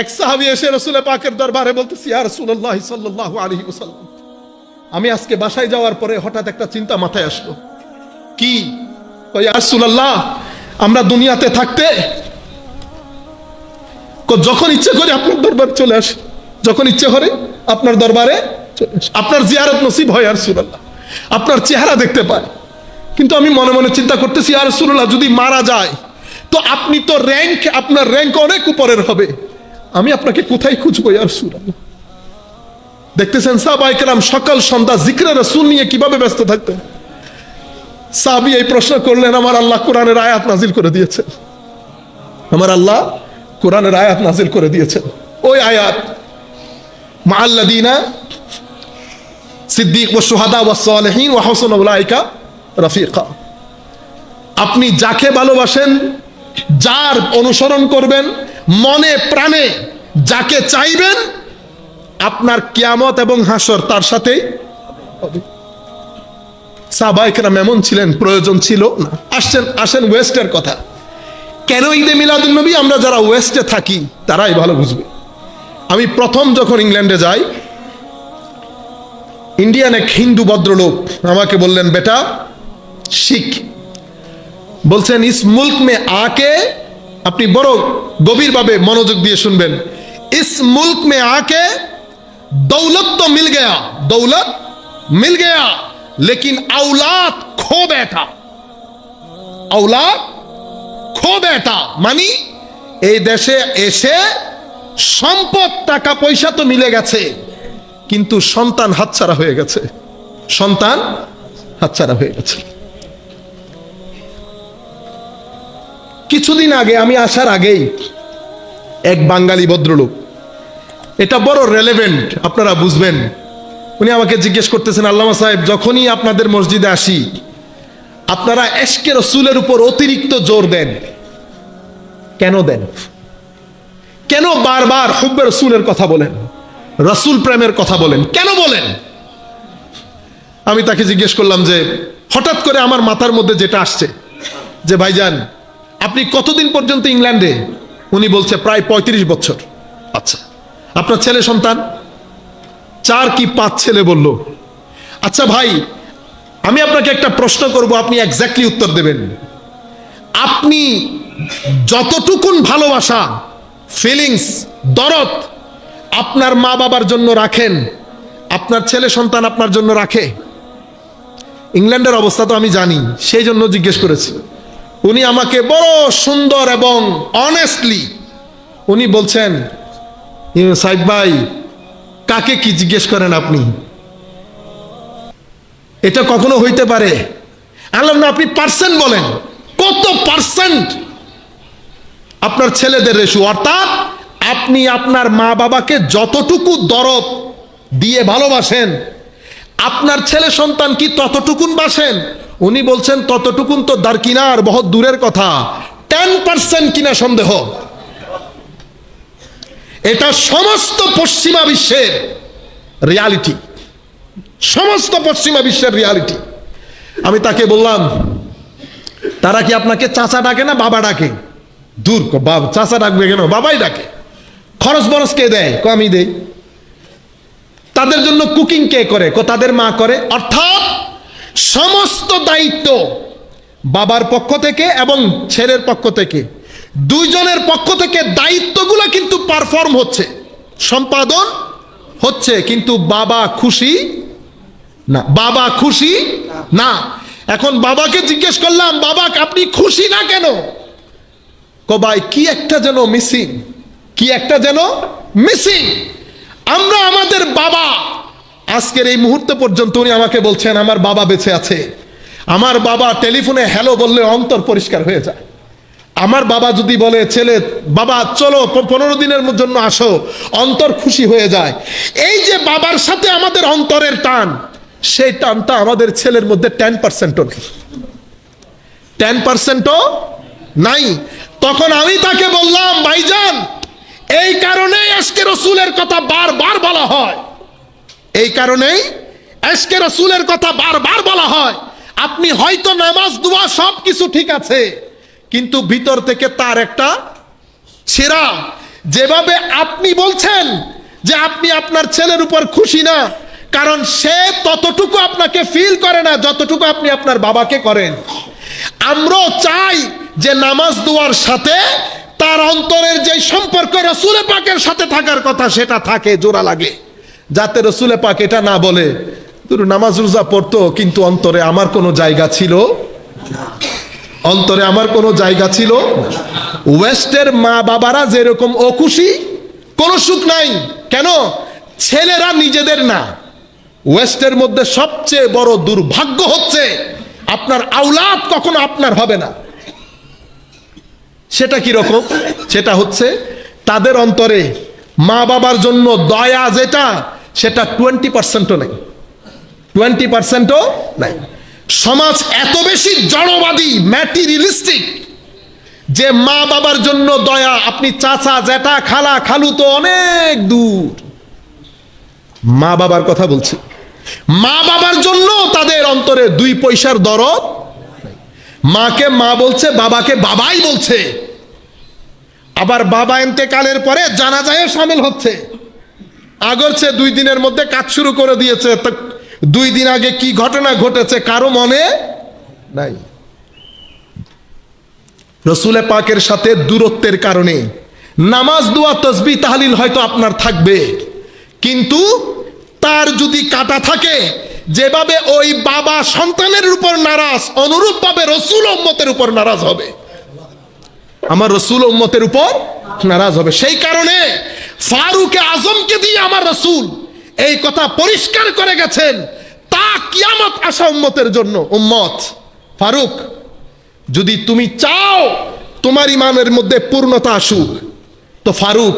এক সাহাবি এসে রসুল পাকের দরবারে বলতেছি আর রসুল্লাহ সাল্লাহ আলহি ওসাল্লাম আমি আজকে বাসায় যাওয়ার পরে হঠাৎ একটা চিন্তা মাথায় আসলো। কি? ওই রসুল্লাহ আমরা দুনিয়াতে থাকতে যখন ইচ্ছে করে আপনার দরবারে চলে আসে। যখন ইচ্ছে করে আপনার দরবারে। আপনার জিয়ারত নসিব হয় আর সুরাল্লাহ আপনার চেহারা দেখতে পায়। কিন্তু আমি মনে মনে চিন্তা করতেছি আর সুরুল্লাহ যদি মারা যায়, তো আপনি তো র্যাঙ্ক আপনার র্যাঙ্ক অনেক উপরের হবে। আমি আপনাকে কোথায় খুঁজবো আর সুরাল্লাহ দেখতেছেন সাহাবাই কালাম সকাল সন্ধ্যা জিক্রে রসুল নিয়ে কীভাবে ব্যস্ত থাকতেন? সাহাবি এই প্রশ্ন করলেন, আমার আল্লাহ কোরআনের আয়াত নাজিল করে দিয়েছেন। আমার আল্লাহ কোরআনের আয়াত নাজিল করে দিয়েছেন। ওই আয়াত মাআল্লাদিনা সিদ্দিক ও সুহাদা ও সালেহীন ও হাসন রফিকা। আপনি যাকে ভালোবাসেন, যার অনুসরণ করবেন মনে প্রাণে যাকে চাইবেন, আপনার কিয়ামত এবং হাসর তার সাথেই হবে। সাহবাইকরাম এমন ছিলেন, প্রয়োজন ছিল না। আসছেন, আসেন ওয়েস্টের কথা। কেন ঈদে মিলাদুল নবী? আমরা যারা ওয়েস্টে থাকি, তারাই ভালো বুঝবে। আমি প্রথম যখন ইংল্যান্ডে যাই, ইন্ডিয়ান এক হিন্দু ভদ্রলোক আমাকে বললেন, বেটা, শিখ। বলছেন, ইস মুল্ক মে আকে আপনি বড় গভীরভাবে মনোযোগ দিয়ে শুনবেন। ইস মুল্ক মে আকে দৌলত তো মিল গেয়া, দৌলত মিল গেয়া, লেকিন আউলাদ খো বেঠা আউলাদ খো বেঠা মানে এই দেশে এসে সম্পদ, টাকা, পয়সা তো মিলে গেছে, কিন্তু সন্তান হাতছাড়া হয়ে গেছে। সন্তান হাতছাড়া হয়ে গেছে। কিছুদিন আগে আমি আসার আগেই এক বাঙালি ভদ্রলোক, এটা বড় রেলেভেন্ট আপনারা বুঝবেন। উনি আমাকে জিজ্ঞেস করতেছেন, আল্লামা সাহেব, যখনই আপনাদের মসজিদে আসি, আপনারা এশকে রসুলের উপর অতিরিক্ত জোর দেন। কেন দেন? কেন বারবার হুব্বে রসুলের কথা বলেন? রসুল প্রেমের কথা বলেন? কেন বলেন? আমি তাকে জিজ্ঞেস করলাম যে, হঠাৎ করে আমার মাথার মধ্যে যেটা আসছে, যে ভাইজান আপনি কতদিন পর্যন্ত ইংল্যান্ডে? উনি বলছে প্রায় পঁয়ত্রিশ বছর। আচ্ছা আপনার ছেলে সন্তান? চার কি পাঁচ ছেলে বলল। আচ্ছা ভাই, আমি আপনাকে একটা প্রশ্ন করব, আপনি এক্স্যাক্টলি উত্তর দেবেন। আপনি যতটুকুন ভালোবাসা ফিলিংস দরদ আপনার মা বাবার জন্য রাখেন, আপনার ছেলে সন্তান আপনার জন্য রাখে। ইংল্যান্ডের অবস্থা তো আমি জানি, সেই জন্য জিজ্ঞেস করেছি। উনি আমাকে বড় সুন্দর এবং অনেস্টলি উনি বলছেন ইয়ে, সাহেব ভাই কাকে কি জিজ্ঞেস করেন আপনি? এটা কখনো হইতে পারে। আল্লাহ না আপনি পার্সেন্ট বলেন। কত পার্সেন্ট আপনার ছেলেদের রেশু? অর্থাৎ আপনি আপনার মা বাবাকে যতটুকু দরব দিয়ে ভালোবাসেন আপনার ছেলে সন্তান কি ততটুকুন বাসেন? উনি বলছেন, ততটুকুন তো দারকিনার বহুত দূরের কথা। টেন পার্সেন্ট কিনা সন্দেহ। এটা সমস্ত পশ্চিমা বিশ্বের রিয়ালিটি। সমস্ত পশ্চিমা বিশ্বের রিয়ালিটি। আমি তাকে বললাম, তারা কি আপনাকে চাচা ডাকে না বাবা ডাকে? দূর চাচা ডাকবে কেন? বাবাই ডাকে। খরচ বরচ কে দেয়? কো, আমি দেই। তাদের জন্য কুকিং কে করে? তাদের মা করে? অর্থাৎ সমস্ত দায়িত্ব বাবার পক্ষ থেকে এবং ছেলের পক্ষ থেকে। দুইজনের পক্ষ থেকে দায়িত্বগুলো কিন্তু পারফর্ম হচ্ছে। সম্পাদন হচ্ছে, কিন্তু বাবা খুশি না, বাবা খুশি না। এখন বাবাকে জিজ্ঞেস করলাম, বাবা, আপনি খুশি না কেন? কবাই কি একটা যেন মিসিং কি একটা যেন মিসিং আমরা আমাদের বাবা আজকের এই মুহূর্ত পর্যন্ত উনি আমাকে বলছেন, আমার বাবা বেঁচে আছে। আমার বাবা টেলিফোনে হ্যালো বললে অন্তর পরিষ্কার হয়ে যায়। আমার বাবা যদি বলে, ছেলে, বাবা, চলো পনেরো দিনের জন্য আসো, অন্তর খুশি হয়ে যায়। এই যে বাবার সাথে আমাদের অন্তরের টান, সেই টানটা আমাদের ছেলের মধ্যে টেন পার্সেন্টও নেই। টেন পার্সেন্টও নাই। তখন আমি তাকে বললাম, ভাইজান, এই কারণেই আজকে রসুলের কথা বারবার বলা হয়। এই কারণেই আজকে রসুলের কথা বারবার বলা হয়, আপনি হয়তো নামাজ, দোয়া সব কিছু ঠিক আছে, কিন্তু ভিতর থেকে তার একটা ছেঁড়া। যেভাবে আপনি বলছেন যে আপনি আপনার ছেলের উপর খুশি না, কারণ সে ততটুকু আপনাকে ফিল করে না যতটুকু আপনি আপনার বাবাকে করেন। আমরাও চাই যে নামাজ, দুয়ার সাথে তার অন্তরের যে সম্পর্ক রসুলে পাকের সাথে থাকার কথা সেটা থাকে, জোড়া লাগে। যাতে রসুলে পাক এটা না বলে নামাজ রোজা পড়তো, কিন্তু অন্তরে আমার কোনো জায়গা ছিল? অন্তরে আমার কোনো জায়গা ছিল? ওয়েস্টের মা বাবারা যেরকম অখুশি কোনো সুখ নাই। কেন? ছেলেরা নিজেদের না। ওয়েস্টের মধ্যে সবচেয়ে বড় দুর্ভাগ্য হচ্ছে, আপনার আউলাদ কখনো আপনার হবে না। সেটা কি রকম সেটা হচ্ছে, তাদের অন্তরে মা বাবার জন্য দয়া যেটা, সেটা টোয়েন্টি পার্সেন্টও নেই। টোয়েন্টি পার্সেন্টও নাই। সমাজ এত বেশি জড়বাদী ম্যাটেরিয়ালিস্টিক যে মা বাবার জন্য দয়া, আপনি চাচা, জ্যাঠা, খালা, খালু তো অনেক দূর। মা বাবার কথা বলছি। মা বাবার জন্য তাদের অন্তরে দুই পয়সার দরদ মাকে মা বলছে, বাবাকে বাবাই বলছে। আবার বাবা এতেকালের পরে জানাজায় সামিল হচ্ছে। আগরছে দুই দিনের মধ্যে কাজ শুরু করে দিয়েছে। দুই দিন আগে কি ঘটনা ঘটেছে কারও মনে নাই? রসুলে পাকের সাথে দূরত্বের কারণে নামাজ, দোয়া, তসবি, তাহলিল হয়তো আপনার থাকবে। কিন্তু তার যদি কাটা থাকে, যেভাবে ওই বাবা সন্তানের উপর নারাজ, অনুরূপভাবে রসুল উম্মতের উপর নারাজ হবে। আমার রসুল উম্মতের উপর নারাজ হবে। সেই কারণে ফারুকে আজমকে দিয়ে আমার রসুল এই কথা পরিষ্কার করে গেছেন। তা কিয়ামত আসা উম্মতের জন্য। উম্মত, ফারুক, যদি তুমি চাও তোমার ইমানের মধ্যে পূর্ণতা আসুক, তো ফারুক